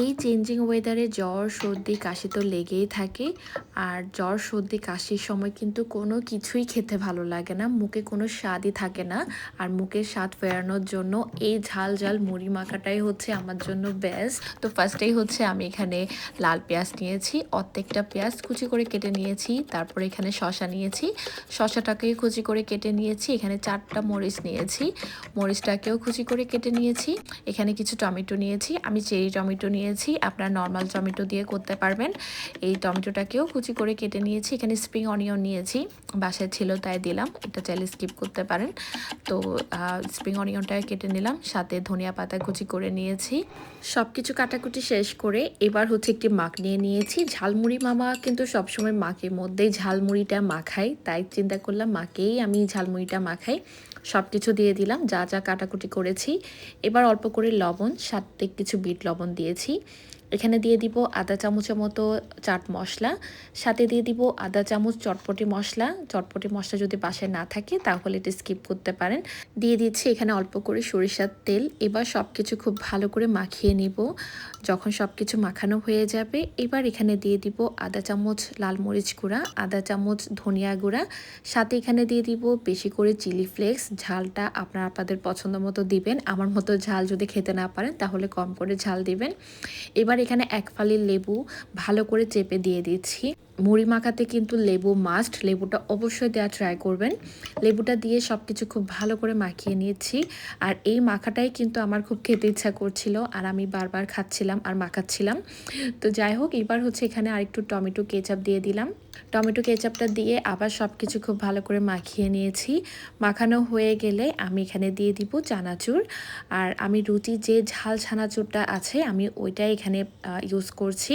এই চেঞ্জিং ওয়েদারে জ্বর, সর্দি, কাশি তো লেগেই থাকে। আর জ্বর, সর্দি, কাশির সময় কিন্তু কোনো কিছুই খেতে ভালো লাগে না। মুখে কোনো স্বাদই থাকে না। আর মুখের স্বাদ ফেরানোর জন্য এই ঝাল ঝাল মুড়ি মাখাটাই হচ্ছে আমার জন্য বেস্ট তো ফার্স্টেই হচ্ছে আমি এখানে লাল পেঁয়াজ নিয়েছি, অর্ধেকটা পেঁয়াজ কুচি করে কেটে নিয়েছি, তারপরে এখানে শশা নিয়েছি। শশাটাকে কুচি করে কেটে নিয়েছি, এখানে চারটা মরিচ নিয়েছি। মরিচটাকেও কুচি করে কেটে নিয়েছি। এখানে কিছু টমেটো নিয়েছি। আমি চেরি টমেটো নিয়েছি, আপনার নর্মাল টমেটো দিয়ে করতে পারবেন। এই টমেটোটাকেও কুচি করে কেটে নিয়েছি, এখানে স্প্রিং অনিয়ন নিয়েছি, বাসায় ছিল তাই দিলাম, এটা চাইলে স্কিপ করতে পারেন। তো স্প্রিং অনিয়নটা কেটে নিলাম, সাথে ধনিয়া পাতা কুচি করে নিয়েছি। সব কিছু কাটাকুটি শেষ করে এবার হচ্ছে একটি মাখ নিয়ে নিয়েছি। ঝালমুড়ি মামা কিন্তু সবসময় মাখের মধ্যেই ঝালমুড়িটা মাখাই তাই চিন্তা করলাম মাকেই আমি ঝালমুড়িটা মাখাই। সব কিছু দিয়ে দিলাম, যা যা কাটাকুটি করেছি। এবার অল্প করে লবণ, সাথে কিছু বিট লবণ দিয়েছি। এখানে দিয়ে দিব আধা চামচের মতো চাট মশলা, সাথে দিয়ে দিব আধা চামচ চটপটি মশলা। চটপটি মশলা যদি বাসায় না থাকে তাহলে এটা স্কিপ করতে পারেন। দিয়ে দিচ্ছি এখানে অল্প করে সরিষার তেল। এবার সব কিছু খুব ভালো করে মাখিয়ে নিব। যখন সব কিছু মাখানো হয়ে যাবে, এবার এখানে দিয়ে দিব আধা চামচ লাল মরিচ গুঁড়া, আধা চামচ ধনিয়া গুঁড়া। সাথে এখানে দিয়ে দিব বেশি করে চিলি ফ্লেক্স। ঝালটা আপনারা আপনাদের পছন্দ মতো দিবেন। আমার মতো ঝাল যদি খেতে না পারেন তাহলে কম করে ঝাল দিবেন। এবার এখানে এক ফালি লেবু ভালো করে চেপে দিয়ে দিচ্ছি। মুড়ি মাখাতে কিন্তু লেবু মাস্ট লেবুটা অবশ্যই দেওয়া ট্রাই করবেন। লেবুটা দিয়ে সব কিছু খুব ভালো করে মাখিয়ে নিয়েছি আর এই মাখাটাই কিন্তু আমার খুব খেতে ইচ্ছা করছিল আর আমি বারবার খাচ্ছিলাম আর মাখাচ্ছিলাম। তো যাই হোক, এবার হচ্ছে এখানে আরেকটু টমেটো কেচাপ দিয়ে দিলাম। টমেটো কেচাপটা দিয়ে আবার সব কিছু খুব ভালো করে মাখিয়ে নিয়েছি। মাখানো হয়ে গেলে আমি এখানে দিয়ে দিব চানাচুর। আর আমি রুটি যে ঝাল ছানাচুরটা আছে, আমি ওইটাই এখানে ইউজ করছি।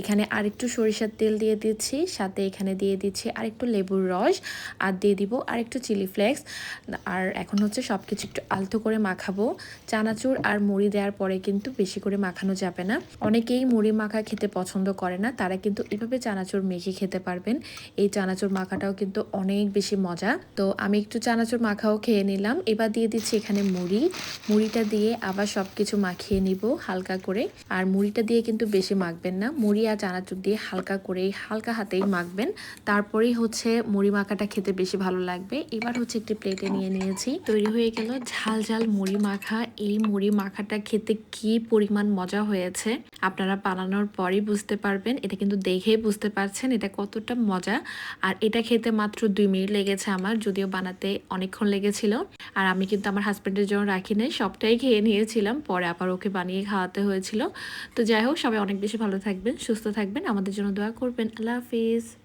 এখানে আরেকটু সরিষার তেল দিয়ে দিচ্ছি, সাথে এখানে দিয়ে দিচ্ছি আরেকটু লেবুর রস আর দিয়ে দিব আরেকটু চিলি ফ্লেক্স। আর এখন হচ্ছে সব কিছু একটু আলতো করে মাখাবো। চানাচুর আর মুড়ি দেওয়ার পরে কিন্তু বেশি করে মাখানো যাবে না। অনেকেই মুড়ি মাখা খেতে পছন্দ করে না, তারা কিন্তু এভাবে চানাচুর মেখে খেতে পারবেন। এই চানাচুর মাখাটাও কিন্তু অনেক বেশি মজা। তো আমি একটু চানাচুর মাখাও খেয়ে নিলাম। এবার দিয়ে দিচ্ছি এখানে মুড়ি। মুড়িটা দিয়ে আবার সব কিছু মাখিয়ে নিব হালকা করে। আর মুড়িটা দিয়ে কিন্তু বেশি মাখবেন না। মুড়ি আর চানাচুর দিয়ে হালকা করে হালকা হাতেই মাখবেন। তারপরেই হচ্ছে মুড়ি মাখাটা খেতে বেশি ভালো লাগবে। এবার হচ্ছে একটি প্লেটে নিয়ে নিয়েছি। তৈরি হয়ে গেল ঝাল ঝাল মুড়ি মাখা। এই মুড়ি মাখাটা খেতে কি পরিমাণ মজা হয়েছে আপনারা বানানোর পরই বুঝতে পারবেন। এটা কিন্তু দেখেই বুঝতে পারছেন। এটা কতটা মজা। আর এটা খেতে মাত্র দুই মিনিট লেগেছে আমার, যদিও বানাতে অনেকক্ষণ লেগেছিল। আর আমি কিন্তু আমার হাজব্যান্ডের জন্য রাখি নাই, সবটাই খেয়ে নিয়েছিলাম, পরে আবার ওকে বানিয়ে খাওয়াতে হয়েছিল। তো যাই হোক, সবাই অনেক বেশি ভালো থাকবেন, সুস্থ থাকবেন, আমাদের জন্য দোয়া করবেন। আল্লাহ হাফিজ।